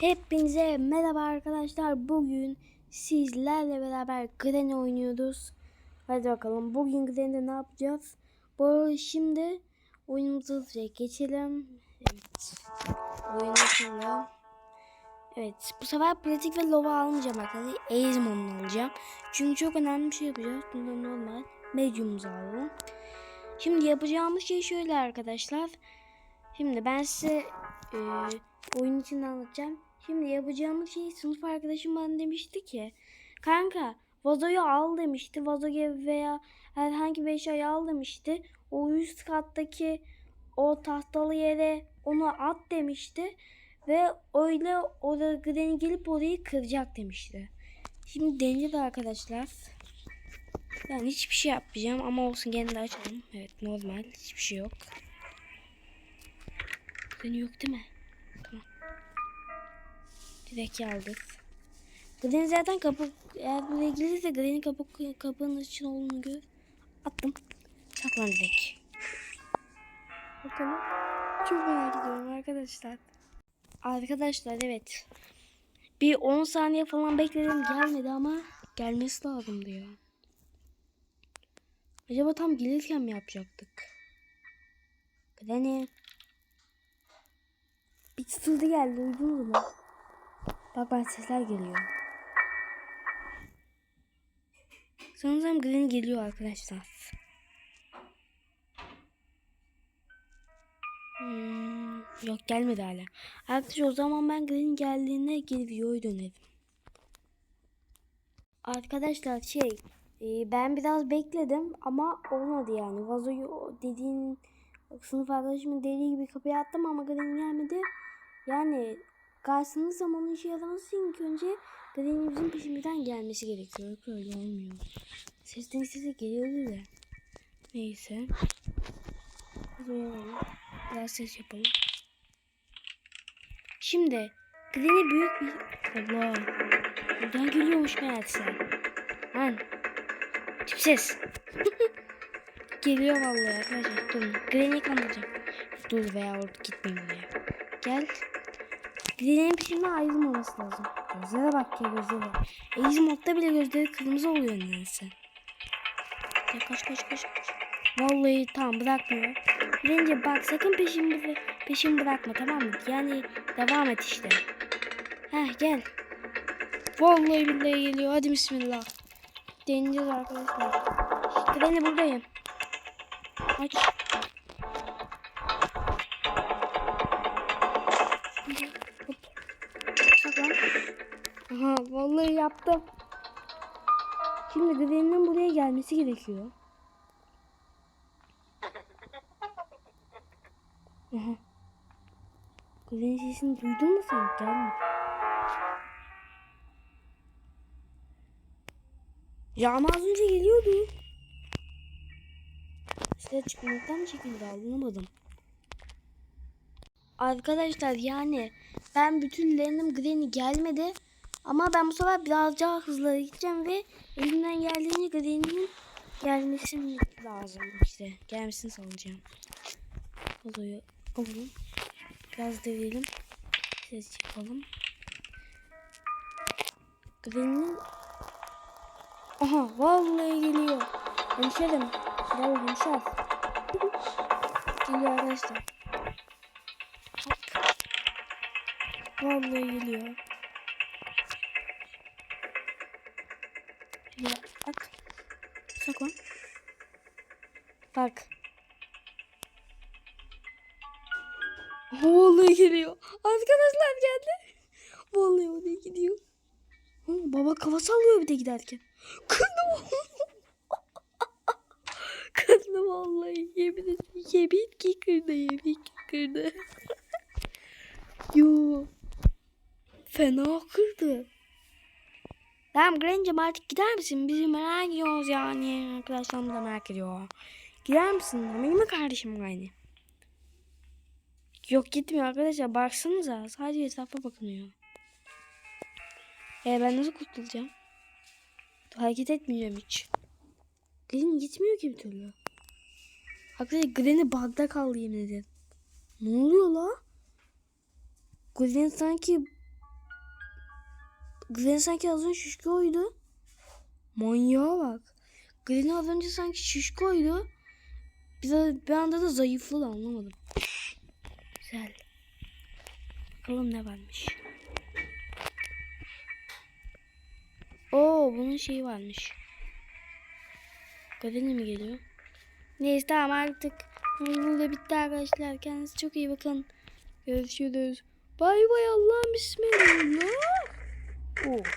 Hepinize merhaba arkadaşlar. Bugün sizlerle beraber Granny oynuyoruz. Hadi bakalım bugün Granny'de ne yapacağız? Bu şimdi oyunumuza geçelim. Evet. Oyun açalım. Evet bu sefer pratik ve lova almayacağım arkadaşlar. Eğizmon'u alacağım. Çünkü çok önemli bir şey yapacağız. Bundan normal medium'umuzu alalım. Şimdi yapacağımız şey şöyle arkadaşlar. Şimdi ben size e, oyun için anlatacağım. Şimdi yapacağımız şey sınıf arkadaşım bana demişti ki kanka vazoyu al demişti. Vazo gibi veya herhangi bir eşyayı al demişti. O üst kattaki o tahtalı yere onu at demişti. Ve öyle orada Granny gelip orayı kıracak demişti. Şimdi deneyeceğiz arkadaşlar. Yani hiçbir şey yapmayacağım ama olsun gene açalım. Evet normal hiçbir şey yok. Granny yok değil mi? Direkt aldık. Granny zaten kapı eğer buraya gelirse Granny kapı kapının için olduğunu gör. Attım. Saklan direkt. Bakalım. Çok merak ediyorum arkadaşlar. Arkadaşlar evet. Bir 10 saniye falan bekledim gelmedi ama gelmesi lazım diyor. Acaba tam gelirken mi yapacaktık? Granny. Bir çıtırdı geldi duydunuz mu? Bak bak sesler geliyor. Sanırım Granny geliyor arkadaşlar. Hmm, yok gelmedi hala. Arkadaşlar o zaman ben Granny geldiğinde geri videoyu dönerim. Arkadaşlar şey e, ben biraz bekledim ama olmadı yani. Vazoyu dediğin sınıf arkadaşımın dediği gibi kapıya attım ama Granny gelmedi. Yani karşınızda onun işe yaraması ilk önce bizim peşimizden gelmesi gerekiyor. Yoksa öyle olmuyor. Sesten sese geliyordu da. Neyse. Biraz ses yapalım. Şimdi Granny büyük bir... Allah. Buradan geliyormuş meğerse. Lan. Tipsiz. Geliyor vallahi arkadaşlar. Durun. Granny kandıracağım. Dur veya orada gitmeyeyim buraya. Gel. Granny'nin peşinden ayrılmaması lazım. Gözlere bak ya gözlere. Easy modda bile gözleri kırmızı oluyor nedense. Ya kaç kaç kaç kaç. Vallahi tamam bırakmıyor. Granny bak sakın peşimi, peşimi bırakma tamam mı? Yani devam et işte. Heh gel. Vallahi billahi geliyor. Hadi bismillah. Deneyeceğiz arkadaşlar. Granny buradayım. Aç. Aha vallahi yaptım. Şimdi Granny'nin buraya gelmesi gerekiyor. Aha. Granny sesini duydun mu sen? Gelmedi. Ya ama az önce geliyordu. Size çıkmaktan mı çekildi anlamadım. Arkadaşlar yani ben bütün denedim Granny gelmedi. Ama ben bu sefer biraz daha hızlı gideceğim ve elimden geldiğince Granny'nin gelmesi lazım işte. Gelmesini sağlayacağım. Oluyor. Alalım. Biraz devirelim. Ses yapalım. Granny'nin Aha vallahi geliyor. Hemşerim. Gel hemşer. geliyor arkadaşlar. Bak. Vallahi geliyor. Ya bak. Saklan. Bak. Vallahi geliyor. Arkadaşlar geldi. Vallahi oraya gidiyor. Ha, baba kafa sallıyor bir de giderken. Kırdım. kırdı vallahi. Yemin. Yemin ki kırdı. Yemin ki kırdı. Yo. Fena kırdı. Tamam Grancem artık gider misin? Bizi merak ediyoruz yani. Arkadaşlarım da merak ediyor. Gider misin? Benim mi kardeşim aynı? Yok gitmiyor arkadaşlar. Baksanıza. Sadece hesafa bakınıyor. E ben nasıl kurtulacağım? Hareket etmeyeceğim hiç. Granny gitmiyor ki bir türlü. Arkadaşlar Granny bug'da kaldı yemin ederim. Ne oluyor la? Granny sanki Granny sanki az önce şişkoydu. Manyağa bak. Granny az önce sanki şişkoydu. Bir, bir anda da zayıfladı anlamadım. Güzel. Bakalım ne varmış. Oo bunun şeyi varmış. Granny mi geliyor? Neyse tamam artık. Burada bitti arkadaşlar. Kendinize çok iyi bakın. Görüşürüz. Bay bay Allah'ım bismillah. Ooh.